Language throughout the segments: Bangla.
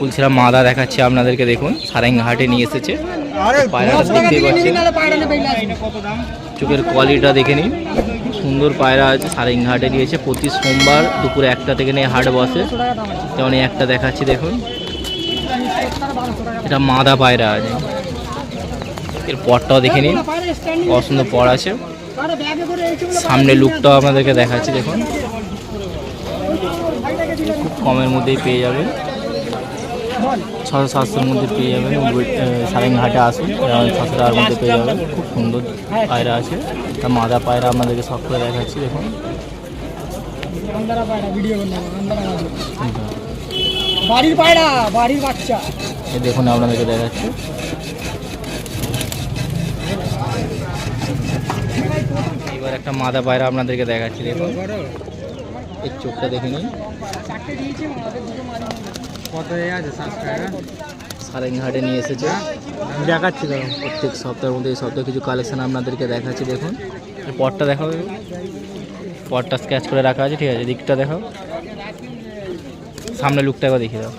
ফুলছিরা মাদা দেখাচ্ছি আপনাদেরকে দেখুন সারেঙ্গা হাটে নিয়ে এসেছে। পায়রাটা দেখতেই পাচ্ছেন চোখের কোয়ালিটিটা দেখে নিন। সুন্দর পায়রা আছে সারেঙ্গা হাটে দিয়েছে প্রতি সোমবার দুপুরে একটা থেকে নিয়ে হাট বসে। যেমন একটা দেখাচ্ছি দেখুন। এটা মাদা পায়রা আছে এর পরটাও দেখে নিন। অসুন্দর পর আছে। সামনে লুকটাও আপনাদেরকে দেখাচ্ছি দেখুন। খুব কমের মধ্যেই পেয়ে যাবেন। ছশো সাতশোর মধ্যে পেয়ে যাবেন সারেঙ্গা হাটে আসুন। ছশো টাকার মধ্যে পেয়ে যাবেন। খুব সুন্দর পায়রা আছে। তা মাদা পায়রা আপনাদেরকে সব করে দেখাচ্ছি দেখুন। বাড়ির পায়রা বাড়ির বাচ্চা। এই দেখুন আপনাদেরকে দেখাচ্ছি। এবার একটা মাদা পায়রা আপনাদেরকে দেখাচ্ছি দেখুন। এর চোখটা দেখে নিন। কত আছে সাবস্ক্রাইবার নিয়ে এসেছে। দেখাচ্ছি তো প্রত্যেক সপ্তাহের মধ্যে এই সপ্তাহে কিছু কালেকশন আপনাদেরকে দেখাচ্ছি দেখুন। এই পটটা দেখাও। পটটা স্ক্যাচ করে রাখা আছে ঠিক আছে দিকটা দেখাও। সামনে লুকটা একবার দেখিয়ে দাও।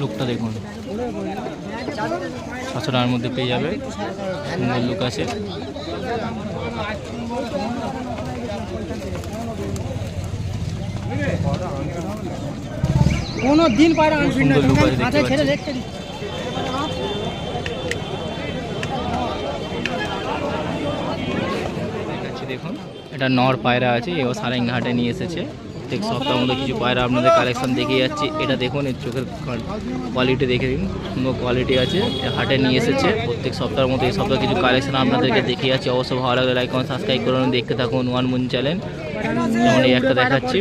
লুকটা দেখুন। ছশো টাকার মধ্যে পেয়ে যাবে। সুন্দর লুক আছে। কোনো দিন পায়রা না মাথায় ছেড়ে দেখতে। দেখুন। এটা নর পায়রা আছে এও সারেঙ্গাহাটে নিয়ে এসেছে। প্রত্যেক সপ্তাহ মধ্যে কিছু পায়রা আপনাদের কালেকশন দেখিয়ে যাচ্ছি। এটা দেখুন এর চোখের কোয়ালিটি দেখে দিন। সুন্দর কোয়ালিটি আছে হাটে নিয়ে এসেছে। প্রত্যেক সপ্তাহের মধ্যে এই সপ্তাহে কিছু কালেকশন আপনাদেরকে দেখিয়ে যাচ্ছি। অবশ্যই ভালো লাগলে লাইক করুন সাবস্ক্রাইব করুন দেখতে থাকুন ওয়ান মুন চ্যানেল যেমন এই একটা দেখাচ্ছি।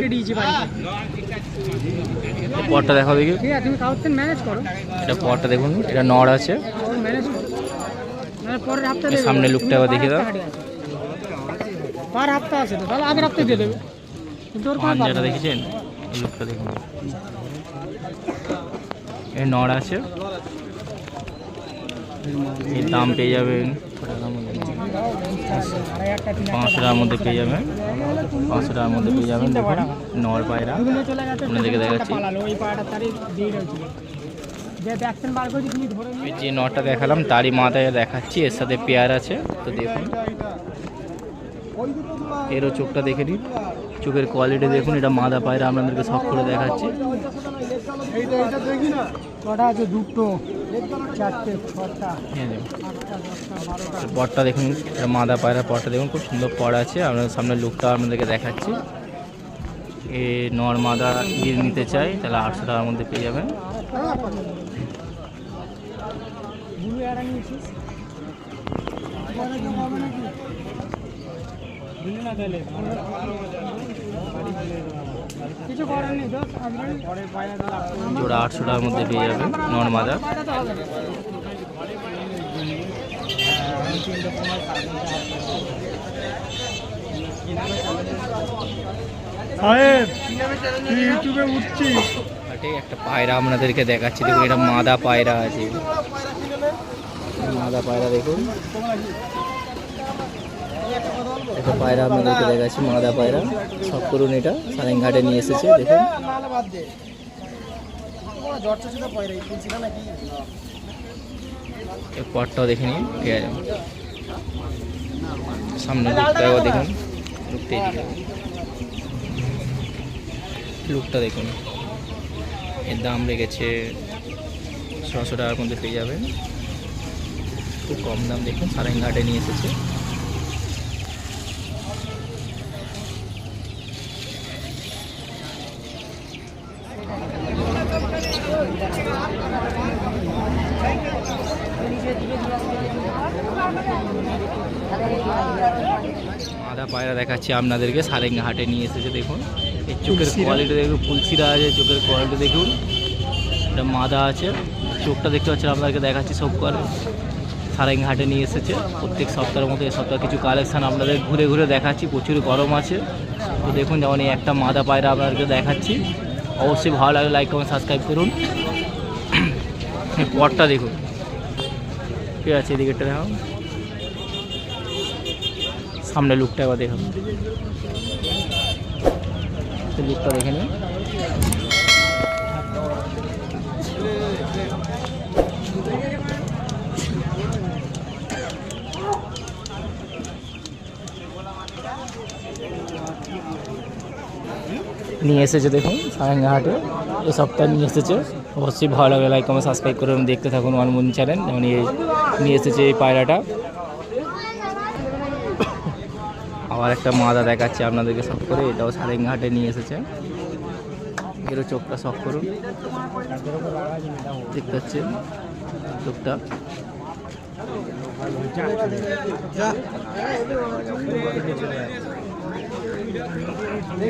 পরটা দেখি। করো। এটা পরটা দেখুন এটা নড় আছে। মানে সামনে লোকটা আবার দেখিয়ে দাও। পাঞ্জাটা দেখেছেন? লোকটা দেখুন। এই নর আছে। এর দাম পেয়ে যাবেন। পাঁচশো টাকার মধ্যে পেয়ে যাবেন। পাঁচশো টাকার মধ্যে পেয়ে যাবেন, দেখুন, নর পায়রা। আপনাদেরকে দেখাচ্ছি। যে নটা দেখালাম, তারই মাথায় দেখাচ্ছি, এর সাথে পেয়ার আছে, তো দেখুন। এরও চোখটা দেখে নিন। চোখের কোয়ালিটি দেখুন এটা মাদা পায়রা আপনাদেরকে সব করে দেখাচ্ছি। বারোটা পটটা দেখুন এটা মাদা পায়রা পটটা দেখুন খুব সুন্দর পট আছে। আপনাদের সামনে লুকটা আপনাদেরকে দেখাচ্ছি। এ নর মাদা যদি নিতে চাই তাহলে আটশো টাকার মধ্যে পেয়ে যাবেন। নিয়েছিস জোড়া আটশো টাকার মধ্যে পেয়ে যাবেন নর মাদা সাহেব ইউটিউবে উঠছিস একটা পায়রা আপনাদেরকে দেখাচ্ছি দেখুন এটা মাদা পায়রা আছে। মাদা পায়রা দেখুন। একটা পায়রা আপনাদেরকে দেখাচ্ছি মাদা পায়রা। সব করুন এটা সারেঙ্ঘাটে নিয়ে এসেছে, দেখুন। এর পরটাও দেখে নিন, ঠিক আছে। সামনে দেখুন, লুকটা লুকটা দেখুন। এর দাম লেগেছে ছশো টাকার মধ্যে পেয়ে যাবেন। খুব কম দাম দেখুন সারেঙ্ঘাটে নিয়ে এসেছে মাদা পায়রা দেখাচ্ছি আপনাদেরকে সারেঙ্গা হাটে নিয়ে এসেছে দেখুন। এই চোখের কোয়ালিটি দেখুন ফুলসিরা আছে চোখের কোয়ালিটি দেখুন। এটা মাদা আছে চোখটা দেখতে পাচ্ছেন আপনাদেরকে দেখাচ্ছি সব করে সারেঙ্গা হাটে নিয়ে এসেছে প্রত্যেক সপ্তাহের মতো এই সপ্তাহে কিছু কালেকশান আপনাদের ঘুরে ঘুরে দেখাচ্ছি প্রচুর গরম আছে। তো দেখুন যেমন এই একটা মাদা পায়রা আপনাদেরকে দেখাচ্ছি। অবশ্যই ভালো লাগে লাইক কমেন্ট সাবস্ক্রাইব করুন। পটটা দেখুন। ঠিক আছে এদিকেটা দেখাও সামনে লুকটা একবার একটু লুকটা দেখে নিন নিয়ে এসেছে দেখুন, সারেঙ্গাহাটে। এই সপ্তাহে নিয়ে এসেছে। অবশ্যই ভালো লাগে লাইক কমেন্ট সাবস্ক্রাইব করে দেখতে থাকুন ওয়ানমুন চ্যানেল। এই নিয়ে এসেছে এই পায়রাটা। আবার একটা মাদা দেখাচ্ছে আপনাদেরকে সব করে, এটাও সারেঙ্গাহাটে নিয়ে এসেছে। এরও চোখটা শখ করুন। দেখতে পাচ্ছেন চোখটা।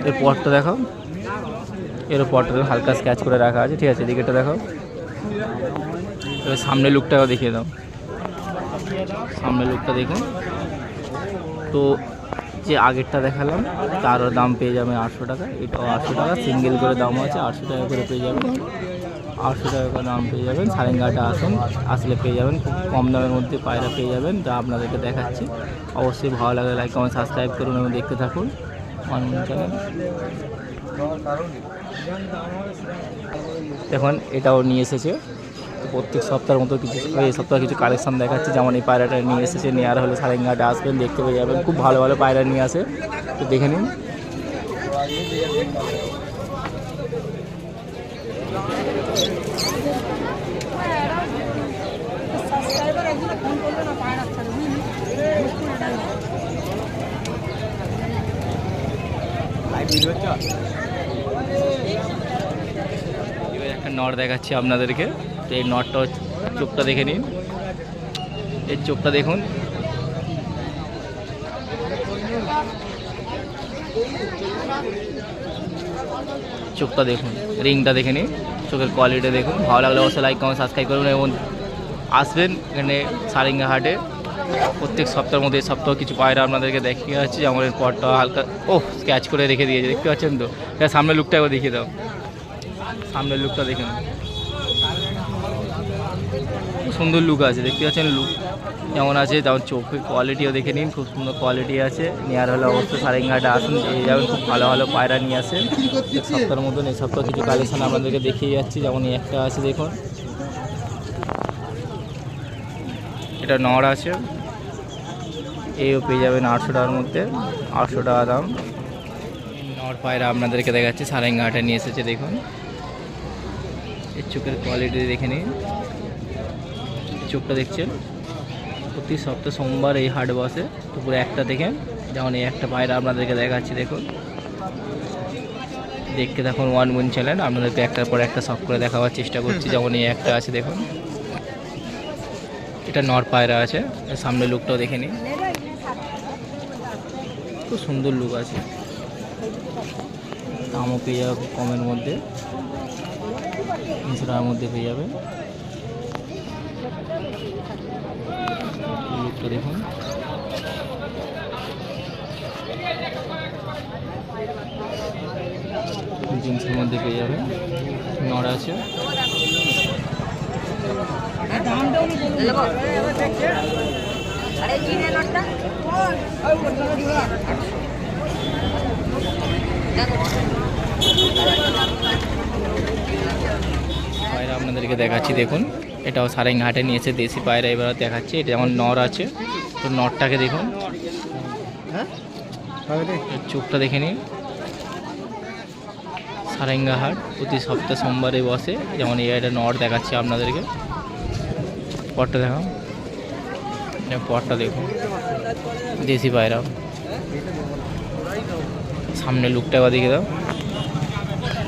এর পটটা দেখো এর পটটা হালকা স্ক্যাচ করে রাখা আছে। ঠিক আছে এদিকেটা দেখো এবার সামনের লুকটাও দেখিয়ে দাও। সামনের লুকটা দেখুন। তো যে আগেরটা দেখালাম, তারও দাম পেয়ে যাবেন আটশো টাকা। এটাও আটশো টাকা সিঙ্গেল করে দাম আছে, আটশো টাকা করে পেয়ে যাবেন। আটশো টাকা করে দাম পেয়ে যাবেন, সারেঙ্গাটা আসুন, আসলে পেয়ে যাবেন, খুব কম দামের মধ্যে পায়রা পেয়ে যাবেন, যা আপনাদেরকে দেখাচ্ছি। অবশ্যই ভালো লাগে লাইক কমেন্ট সাবস্ক্রাইব করুন এবং দেখতে থাকুন। দেখুন, এটাও নিয়ে এসেছে। প্রত্যেক সপ্তাহের মতো কিছু এই সপ্তাহে কিছু কালেকশন দেখাচ্ছে। যেমন এই পায়রাটা নিয়ে এসেছে, নিয়ে আর হলে সারেঙ্গাটে আসবেন দেখতে পেয়ে যাবেন। খুব ভালো ভালো পায়রা নিয়ে আসে। তো দেখে নিন। একটা নট দেখাচ্ছি আপনাদেরকে। তো এই নটটা চোখটা দেখে নিন। এর চোখটা দেখুন। চোখটা দেখুন, রিংটা দেখে নিন, চোখের কোয়ালিটি দেখুন। ভালো লাগলে অবশ্যই লাইক কমেন্ট সাবস্ক্রাইব করুন এবং আসবেন এখানে সারিঙ্গা হাটে। প্রত্যেক সপ্তাহের মধ্যে এই সপ্তাহ কিছু পায়রা আপনাদেরকে দেখিয়ে যাচ্ছে। যেমন পরটা হালকা ও স্ক্যাচ করে রেখে দিয়েছে, দেখতে পাচ্ছেন তো? সামনের লুকটা একবার দেখিয়ে দাও। সামনের লুকটা দেখে সুন্দর লুক আছে, দেখতে পাচ্ছেন লুক যেমন আছে? যেমন চোখের কোয়ালিটিও দেখে নিন, খুব সুন্দর কোয়ালিটি আছে। নেওয়ার হলে অবশ্যই সারেঙ্গাটা আসুন, এই যাবেন, খুব ভালো ভালো পায়রা নিয়ে আসেন। এক সপ্তাহের মতন, এই সপ্তাহ কিছু কালেকশন আপনাদেরকে দেখিয়ে যাচ্ছি, যেমন এই একটা আছে, দেখুন। এটা নড় আছে। এও পেয়ে যাবেন আটশো টাকার মধ্যে, আটশো টাকা দাম। নড় পায়রা আপনাদেরকে দেখাচ্ছি, সারেঙ্গাটা নিয়ে এসেছে, দেখুন। এর চোখের কোয়ালিটি দেখে নিন। চোখটা দেখছেন? প্রতি সপ্তাহ সোমবার এই হাট বসে। দুপুরে একটা দেখেন যেমন এই একটা পায়রা আপনাদেরকে দেখাচ্ছি, দেখুন। দেখতে থাকুন ওয়ান মুন চ্যানেল আপনাদেরকে একটার পর একটা শখ করে দেখাবার চেষ্টা করছি, যেমন এই একটা আছে, দেখুন। এটা নর পায়রা আছে সামনে লুকটাও দেখে নিন। খুব সুন্দর লুক আছে। দামও পেয়ে যাবে কমের মধ্যে। টাকার মধ্যে পেয়ে যাবে লুকটা দেখুন। জিন্সের মধ্যে পেয়ে যাবে। নড় আছে। আপনাদেরকে দেখাচ্ছি দেখুন। এটাও সারেঙ্গাহাটে নিয়েছে দেশি পায়রা এবার দেখাচ্ছে। এটা যেমন নর আছে তো নরটাকে দেখুন। এর চোখটা দেখে নিন। সারেঙ্গাহাট প্রতি সপ্তাহ সোমবারে বসে। যেমন এই একটা নর দেখাচ্ছে আপনাদেরকে। পটটা দেখাও। পটটা দেখুন। দেশি পায়রা। সামনে লুকটা এবার দেখে দাও।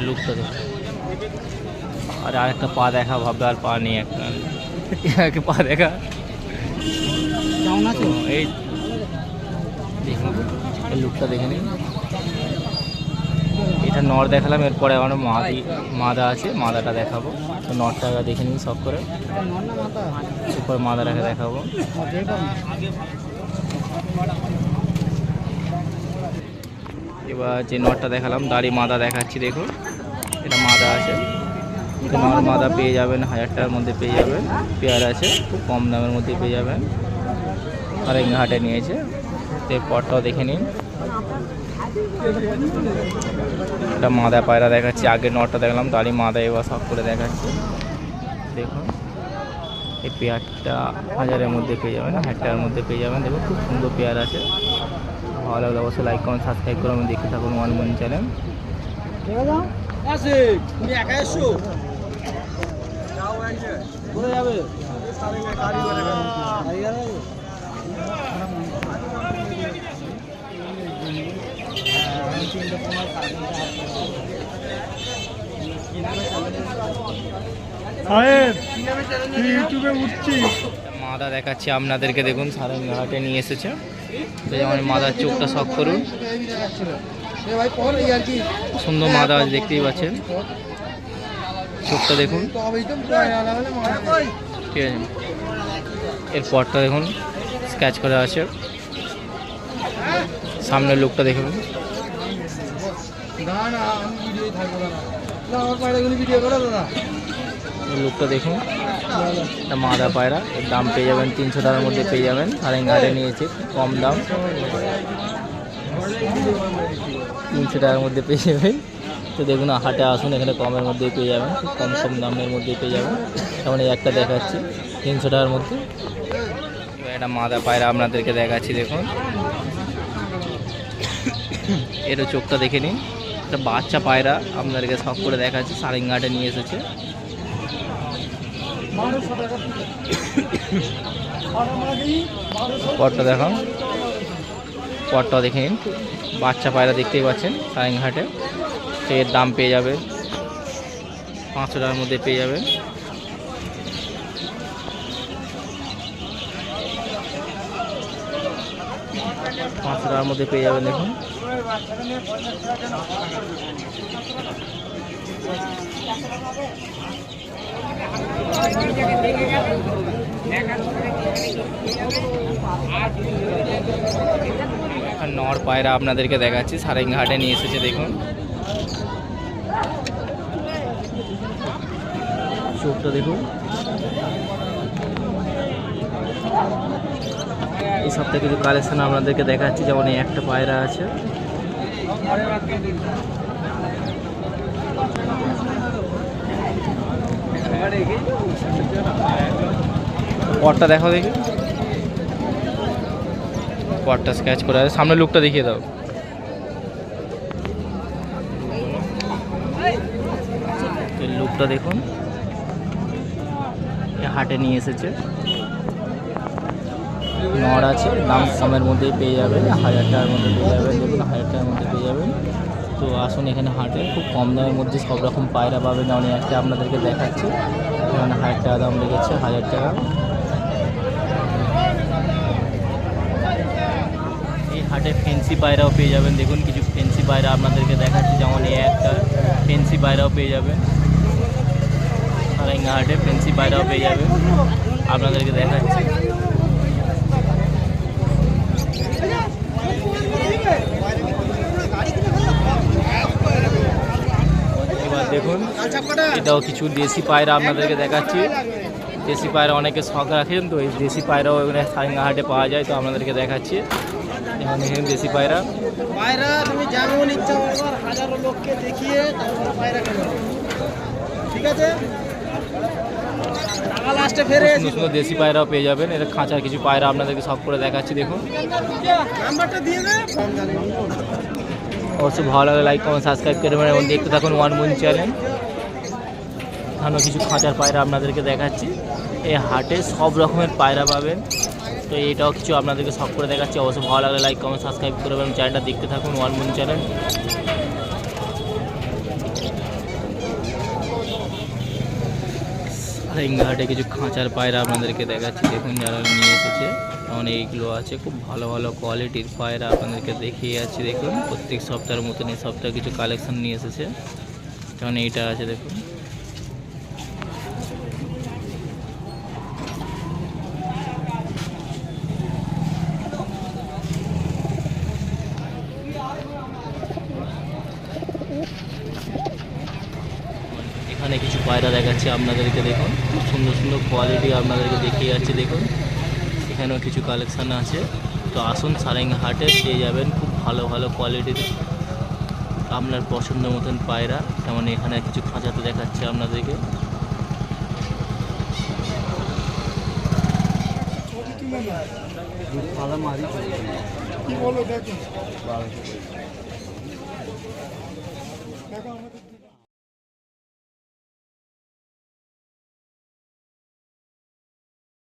লুকটা দেখো আর আরেকটা পা দেখা ভাববে আর পা নেই একটা। পা দেখা। কেমন আছে? এই দেখুন এই লুকটা দেখে নিন। এটা নর দেখালাম এরপরে আমার মাদি মাদা আছে মাদাটা দেখাবো। তো নরটা দেখে নিন সব করে। এরপর মাদাটাকে দেখাবো। এবার যে নটটা দেখালাম দাড়ি মাদা দেখাচ্ছি দেখুন। এটা মাদা আছে। তো নর মাদা পেয়ে যাবেন, হাজার টাকার মধ্যে পেয়ে যাবেন। পেয়ার আছে, খুব কম দামের মধ্যে পেয়ে যাবেন। আর হাটে নিয়েছে। তো এই পটটাও দেখে নিন। একটা মাদা পায়রা দেখাচ্ছি, আগে নটা দেখলাম তারই মাদা এবার সব করে দেখাচ্ছি। দেখুন, এই পেয়ারটা হাজারের মধ্যে পেয়ে যাবেন, হাজার টাকার মধ্যে পেয়ে যাবেন। দেখুন, খুব সুন্দর পেয়ার আছে। ভালো লাগলে অবশ্যই লাইক করুন সাবস্ক্রাইব করুন আমি দেখতে থাকুন ওয়ান মন চ্যানেল একা এসো? কোথায় যাবে মাদা দেখাচ্ছি আপনাদেরকে, দেখুন সারেঙ্গাহাটে নিয়ে এসেছে। যেমন মাদার চোখটা শখ করুন। সুন্দর মাদা দেখতেই পাচ্ছেন। চোখটা দেখুন। ঠিক আছে। এর পরটা দেখুন স্ক্যাচ করা আছে। সামনের লুকটা দেখুন। লুকটা দেখুন। মাদা পায়রা, এর দাম পেয়ে যাবেন তিনশো টাকার মধ্যে পেয়ে যাবেন। সারেঙ্গাহাটে নিয়েছে, কম দাম। তিনশো টাকার মধ্যে পেয়ে যাবেন। তো দেখুন, হাটে আসুন, এখানে কমের মধ্যে পেয়ে যাবেন কম কম দামের মধ্যে পেয়ে যাবেন। যেমন একটা দেখাচ্ছি, তিনশো টাকার মধ্যে। একটা মাদা পায়রা আপনাদেরকে দেখাচ্ছি, দেখুন। এরও চোখটা দেখে নিন। একটা বাচ্চা পায়রা আপনাদেরকে শখ করে দেখাচ্ছি সারেঙ্গাহাটে নিয়ে এসেছে। পটটা দেখাও পটটা দেখে নিন। বাচ্চা পায়রা দেখতেই পাচ্ছেন তো এর দাম পেয়ে যাবে। পাঁচশো টাকার মধ্যে পেয়ে যাবে। পাঁচশো টাকার মধ্যে পেয়ে যাবেন দেখুন। নর পায়রা আপনাদেরকে দেখাচ্ছি সারেঙ্গাহাটে নিয়ে এসেছে দেখুন। চোখটা দেখুন। এই সপ্তাহে কিছু কালেকশন আপনাদেরকে দেখাচ্ছি, যেমন এই একটা পায়রা আছে। পটটা দেখো দেখি। পটটা স্ক্যাচ করে আছে সামনের লুকটা দেখিয়ে দাও। লুকটা দেখুন। হাটে নিয়ে এসেছে। নড় আছে, দাম কমের মধ্যেই পেয়ে যাবেন, হাজার টাকার মধ্যে পেয়ে যাবেন, দেখুন হাজার টাকার মধ্যে পেয়ে যাবেন। তো আসুন এখানে হাটে, খুব কম দামের মধ্যে সব রকম পায়রা পাবেন এই একটা আপনাদেরকে দেখাচ্ছি। এখানে হাজার টাকা দাম লেগেছে, হাজার টাকা। এই হাটে ফেন্সি পায়রাও পেয়ে যাবেন, দেখুন কিছু ফেন্সি পায়রা আপনাদেরকে দেখাচ্ছি, যেমন এই একটা ফেন্সি পায়রাও পেয়ে যাবেন। সারেঙ্গা হাটে ফেন্সি পায়রাও পেয়ে যাবেন। আপনাদেরকে দেখাচ্ছি। দেখুন, এটাও কিছু দেশি পায়রা আপনাদেরকে দেখাচ্ছি। দেশি পায়রা অনেকে শখ রাখেন, তো এই দেশি পায়রাও এখানে সারেঙ্গা হাটে পাওয়া যায়, তো আপনাদেরকে দেখাচ্ছি। যেমন এখানে দেশি পায়রা। পায়রা, তুমি যেমন ইচ্ছা হাজারো লোককে দেখিয়ে পায়রা ঠিক আছে? সুন্দর সুন্দর দেশি পায়রাও পেয়ে যাবেন। এটা খাঁচার কিছু পায়রা আপনাদেরকে সব করে দেখাচ্ছি দেখুন। অবশ্যই ভালো লাগে লাইক কমেন্ট সাবস্ক্রাইব করবেন এবং দেখতে থাকুন ওয়ান মুন চ্যানেল এখানেও কিছু খাঁচার পায়রা আপনাদেরকে দেখাচ্ছি। এই হাটে সব রকমের পায়রা পাবেন। তো এটাও কিছু আপনাদেরকে সব করে দেখাচ্ছি। অবশ্যই ভালো লাগলে লাইক কমেন্ট সাবস্ক্রাইব করবেন চ্যানেলটা দেখতে থাকুন ওয়ান মুন চ্যানেল হাটে কিছু খাঁচার পায়রা আপনাদেরকে দেখাচ্ছি। দেখুন যারা নিয়ে এসেছে যেমন এইগুলো আছে। খুব ভালো ভালো কোয়ালিটির পায়রা আপনাদেরকে দেখিয়ে যাচ্ছি। দেখুন, প্রত্যেক সপ্তাহের মতন এই সপ্তাহে কিছু কালেকশন নিয়ে এসেছে। যেমন এইটা আছে, দেখুন এখানে কিছু পায়রা দেখাচ্ছি আপনাদেরকে দেখুন। খুব সুন্দর সুন্দর কোয়ালিটি আপনাদেরকে দেখিয়ে যাচ্ছি দেখুন। এখানেও কিছু কালেকশান আছে। তো আসুন সারেঙ্গা হাটে পেয়ে যাবেন খুব ভালো ভালো কোয়ালিটির আপনার পছন্দ মতন পায়রা। তেমন এখানে কিছু খাঁচাতে দেখাচ্ছে আপনাদেরকে। কি বলো দেখো।